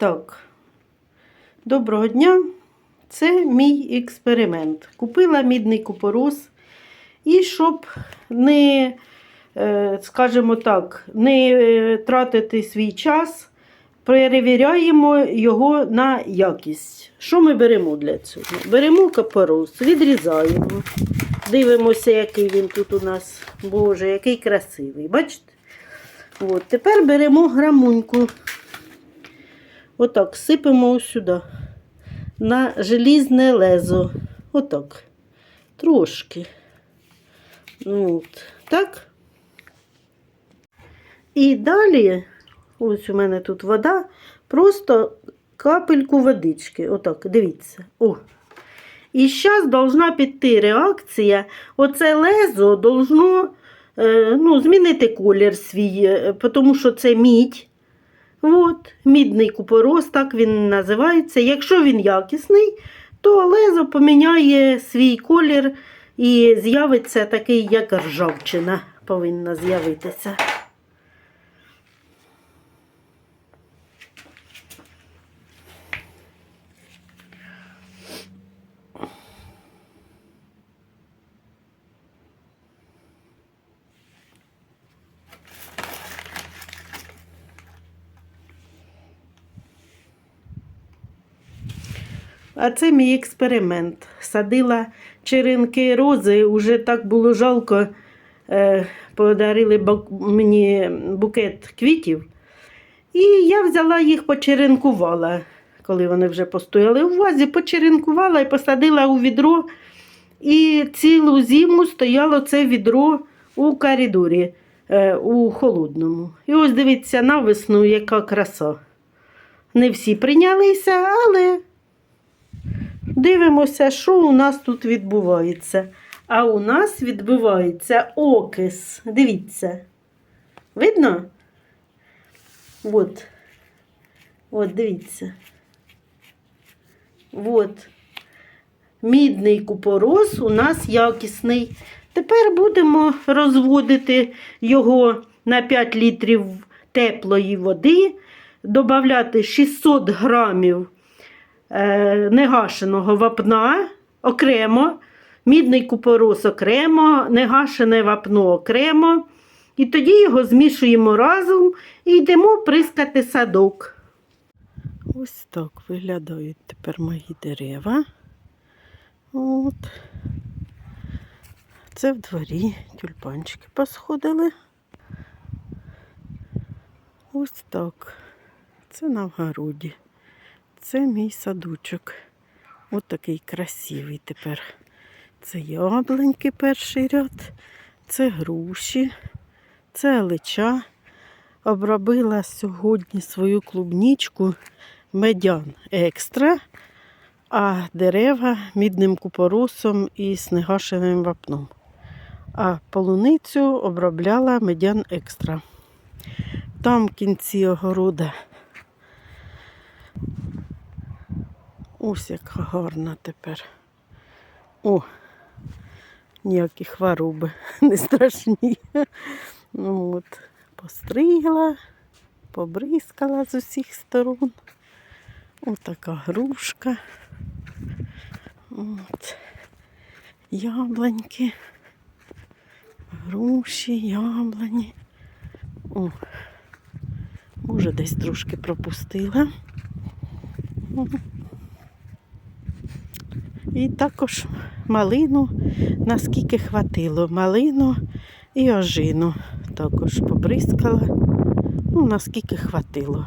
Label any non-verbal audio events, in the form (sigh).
Так, доброго дня. Це мій експеримент. Купила мідний купорос. І щоб не, е, скажімо так, не е, тратити свій час, перевіряємо його на якість. Що ми беремо для цього? Беремо купорос, відрізаємо. Дивимося, який він тут у нас. Боже, який красивий. Бачите? От, тепер беремо грамуньку. Отак, сипемо сюди. На желізне лезо. Отак. Трошки. Ну, От. Так. І далі, ось у мене тут вода, просто капельку водички. Отак, дивіться. О. І зараз должна піти реакція. Оце лезо должно е, ну, змінити колір свій, е, тому що це мідь. От, мідний купорос, так він називається. Якщо він якісний, то лезо поміняє свій колір і з'явиться такий, як ржавчина повинна з'явитися. А це мій експеримент. Садила черенки рози, уже так було жалко. Е, подарили мені букет квітів. І я взяла їх, почеренкувала, коли вони вже постояли у вазі, почеренкувала і посадила у відро. І цілу зиму стояло це відро у коридорі, е, у холодному. І ось дивіться, на весну, яка краса. Не всі прийнялися, але Дивимося, що у нас тут відбувається. А у нас відбувається окис. Дивіться. Видно? От. От, дивіться. От. Мідний купорос у нас якісний. Тепер будемо розводити його на 5 літрів теплої води, додати 600 грамів негашеного вапна окремо, мідний купорос окремо, негашене вапно окремо. І тоді його змішуємо разом і йдемо прискати садок. Ось так виглядають тепер мої дерева. От. Це в дворі тюльпанчики посходили. Ось так. Це на вгороді. Це мій садочок. Ось такий красивий тепер. Це яблуньки перший ряд, це груші, це лича. Обробила сьогодні свою клубнічку медян екстра, а дерева мідним купоросом і снегашеним вапном. А полуницю обробляла медян екстра. Там в кінці огорода Ось як гарно тепер. О, ніякі хвороби (laughs) не страшні. Ну, от, постригла, побризкала з усіх сторон. Ось така грушка. От. Яблоньки, груші, яблоні. О, може, десь трошки пропустила. І також малину, наскільки хватило. Малину і ожину також побризкала, ну, наскільки хватило.